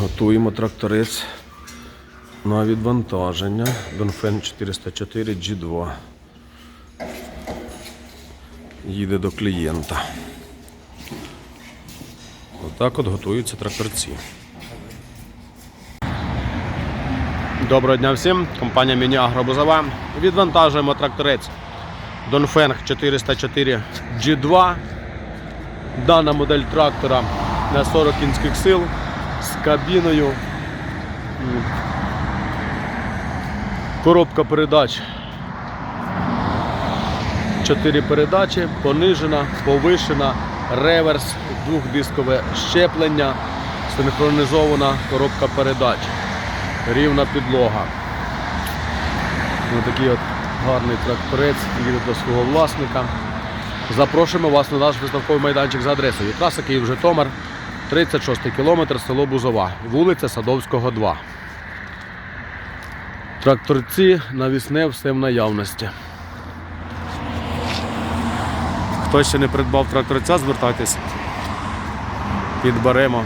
Готуємо тракторець на відвантаження. Донфен 404 G2. Їде до клієнта. Отак от готуються тракторці. Доброго дня всім. Компанія Міні Агробузова. Відвантажуємо тракторець Донфенг 404 G2. Дана модель трактора на 40 кінських сил з кабіною. Коробка передач. 4 передачі, понижена, повишена, реверс, двохдискове щеплення, синхронізована коробка передач, рівна підлога. Такий от гарний тракторець їде до свого власника. Запрошуємо вас на наш виставковий майданчик за адресою. Траса Київ-Житомир, 36 кілометр, село Бузова, вулиця Садовського, 2. Тракторці, навісне, все в наявності. Хто ще не придбав тракторця, звертайтесь. Підберемо.